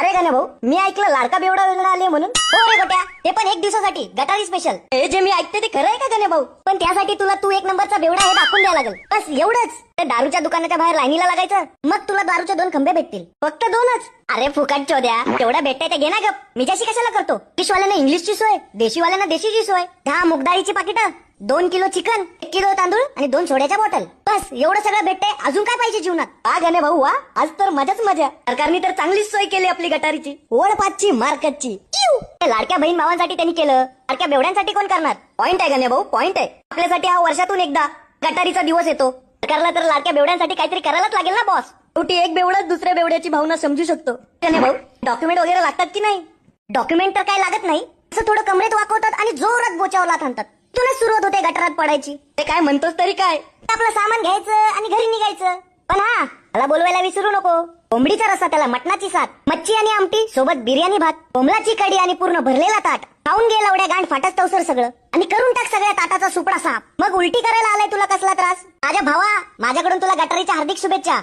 अरे गाणे भाऊ मी ऐकलं लाडका बेवडा योजना आली म्हणून. हो रे गोट्या ते पण एक दिवसासाठी गटारी स्पेशल हे जे मी ऐकते ते खरं आहे का गाणे भाऊ? पण त्यासाठी तुला तू एक नंबरचा बेवडा हे दाखवून द्यावा लागेल. बस एवढंच. तर दारूच्या दुकानाच्या बाहेर लाईनीला लागायचं. मग तुला दारूच्या दोन खंबे भेटतील. फक्त दोनच. अरे फुकट चोद्या तेवढा भेटताय ते घे ना गप. मी जशी कशाला करतो? फिशवाल्यानं इंग्लिशची सोय देशीवाल्यांना देशीची सोय. दहा मुगदाळीची पाकिटं दोन किलो चिकन एक किलो तांदूळ आणि दोन सोड्याच्या बॉटल. बस एवढं सगळं भेटते अजून काय पाहिजे जीवनात? हा गाणे भाऊ वा आज तर मजाच मजा सरकारने तर चांगलीच सोय केली आपली गटारीची. ओळपाची मार्केटची. लाडक्या बहीण भावांसाठी त्यांनी केलं. लाडक्या बेवड्यांसाठी कोण करणार? पॉइंट आहे गाणे भाऊ पॉइंट आहे. आपल्यासाठी हा वर्षातून एकदा गटारीचा दिवस येतो. सरकारला तर लाडक्या बेवड्यांसाठी काहीतरी करायलाच लागेल ना बॉस शेवटी एक बेवडाच दुसऱ्या बेवड्याची भावना समजू शकतो. गाणे भाऊ डॉक्युमेंट वगैरे लागतात की नाही? डॉक्युमेंट तर काय लागत नाही. असं थोडं कमरेत वाकवतात आणि जोरात बोचावला थांबतात तुला सुरुवात होते गटारात पडायची. ते काय म्हणतोस तरी काय? आपलं सामान घ्यायचं आणि घरी निघायचं. पण हा मला बोलवायला विसरू नको. कोंबडीचा रस्सा त्याला मटणाची साथ. मच्छी आणि आमटी सोबत बिर्याणी भात कोंबलाची कडी आणि पूर्ण भरलेला ताट. खाऊन गेला एवढ्या गांड फाटच तवसर सगळं. आणि करून टाक सगळ्या ताटाचा सुपडा साप. मग उलटी करायला आलाय तुला कसला त्रास? माझ्या भावा माझ्याकडून तुला गटारीच्या हार्दिक शुभेच्छा.